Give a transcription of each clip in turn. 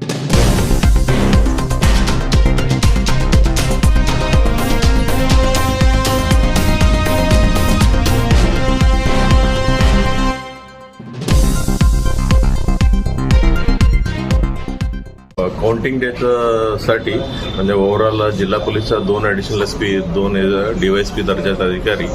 you counting डेचं साठी म्हणजे ओव्हरऑल जिल्हा पोलीसचा दोन ॲडिशनल एस पी दोन डीवायएसपी दर्जाचे अधिकारी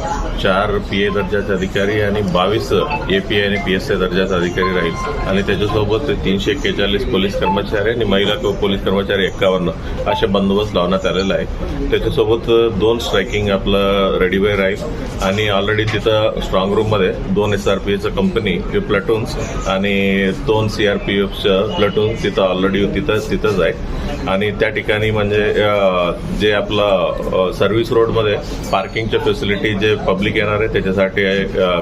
चार पी ए दर्जाचे अधिकारी आणि बावीस ए पी आय आणि पी एस आय दर्जाचे अधिकारी राहील. आणि त्याच्यासोबत तीनशे एक्केचाळीस पोलीस कर्मचारी आणि महिला पोलीस कर्मचारी एक्कावन्न असे बंदोबस्त लावण्यात आलेला आहे. त्याच्यासोबत दोन स्ट्रायकिंग आपलं रेडीवे राहील. आणि ऑलरेडी तिथं स्ट्रॉंग रूममध्ये दोन एस आर पी एचं कंपनी प्लटून्स आणि दोन सी आर पी एफचं प्लटून तिथं ऑलरेडी तिथं तिथंच आहे. आणि त्या ठिकाणी म्हणजे जे आपलं सर्व्हिस रोडमध्ये पार्किंगच्या फॅसिलिटी जे पब्लिक येणार आहे त्याच्यासाठी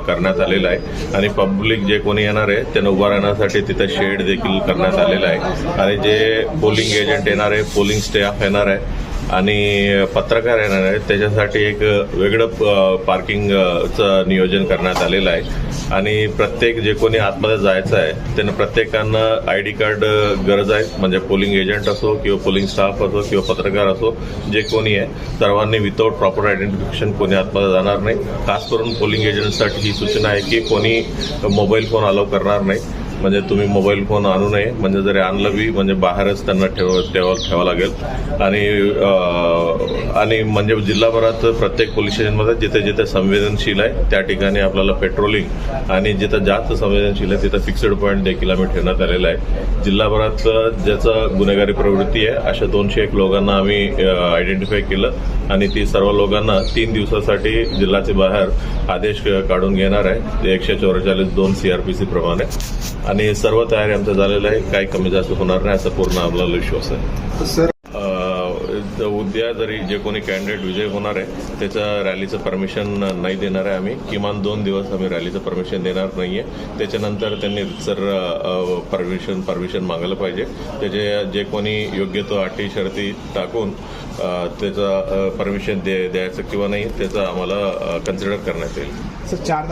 करण्यात आलेलं आहे. आणि पब्लिक जे कोणी येणार आहे त्यांना उभा राहण्यासाठी तिथं शेड देखील करण्यात आलेलं आहे. आणि जे पोलिंग एजंट येणार आहे पोलिंग स्टाफ येणार आहे आणि पत्रकार येणार आहेत त्याच्यासाठी एक वेगळं पार्किंगचं नियोजन करण्यात आलेलं आहे. आणि प्रत्येक जे कोणी आतमध्ये जायचं आहे त्यांना प्रत्येकांना आय डी कार्ड गरज आहे. म्हणजे पोलिंग एजंट असो किंवा पोलिंग स्टाफ असो किंवा पत्रकार असो जे कोणी आहे सर्वांनी विदाऊट प्रॉपर आयडेंटिफिकेशन कोणी आतमध्ये जाणार नाही. खास करून पोलिंग एजंटसाठी ही सूचना आहे की कोणी मोबाईल फोन अलाव करणार नाही. म्हणजे तुम्ही मोबाईल फोन आणू नये म्हणजे जरी आणलं बी म्हणजे बाहेरच त्यांना ठेव ठेवा ठेवावं लागेल. आणि आणि म्हणजे जिल्हाभरात प्रत्येक पोलीस स्टेशनमध्ये जिथे जिथे संवेदनशील आहे त्या ठिकाणी आपल्याला पेट्रोलिंग आणि जिथं जास्त संवेदनशील आहे तिथं फिक्स्ड पॉईंट देखील आम्ही ठेवण्यात आलेला आहे. जिल्हाभरात ज्याचं गुन्हेगारी प्रवृत्ती आहे अशा दोनशे एक लोकांना आम्ही आयडेंटिफाय केलं. आणि ती सर्व लोकांना तीन दिवसासाठी जिल्ह्याचे बाहेर आदेश काढून घेणार आहे. ते एकशे चौवेचाळीस दोन सीआरपीसी प्रमाणे. आणि सर्व तयारी आमचं झालेलं आहे. काही कमी जास्त होणार नाही असा पूर्ण आपला विश्वास आहे. सर उद्या जरी जे कोणी कॅन्डिडेट विजय होणार आहे त्याचं रॅलीचं परमिशन नाही देणार आहे आम्ही. किमान दोन दिवस आम्ही रॅलीचं परमिशन देणार नाही आहे त्याच्यानंतर त्यांनी सर परमिशन परमिशन मागायला पाहिजे. त्याचे जे कोणी योग्य तो अटी शर्ती टाकून त्याचं परमिशन दे द्यायचं किंवा नाही त्याचं आम्हाला कन्सिडर करण्यात येईल. सर चार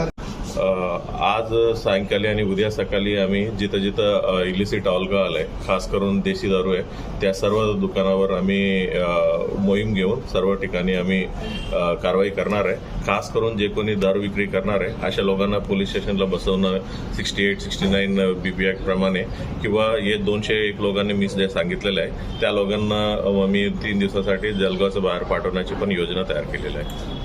आज सायंकाळी आणि उद्या सकाळी आम्ही जिथं जिथं इलिसिट अल्कोहोल आहे खास करून देशी दारू आहे त्या सर्व दुकानावर आम्ही मोहीम घेऊन सर्व ठिकाणी आम्ही कारवाई करणार आहे. खास करून जे कोणी दारू विक्री करणार आहे अशा लोकांना पोलीस स्टेशनला बसवणं sixty eight sixty nine BP act प्रमाणे किंवा हे दोनशे एक लोकांनी मी जे सांगितलेलं आहे त्या लोकांना मी तीन दिवसासाठी जलगावचं बाहेर पाठवण्याची पण योजना तयार केलेली आहे.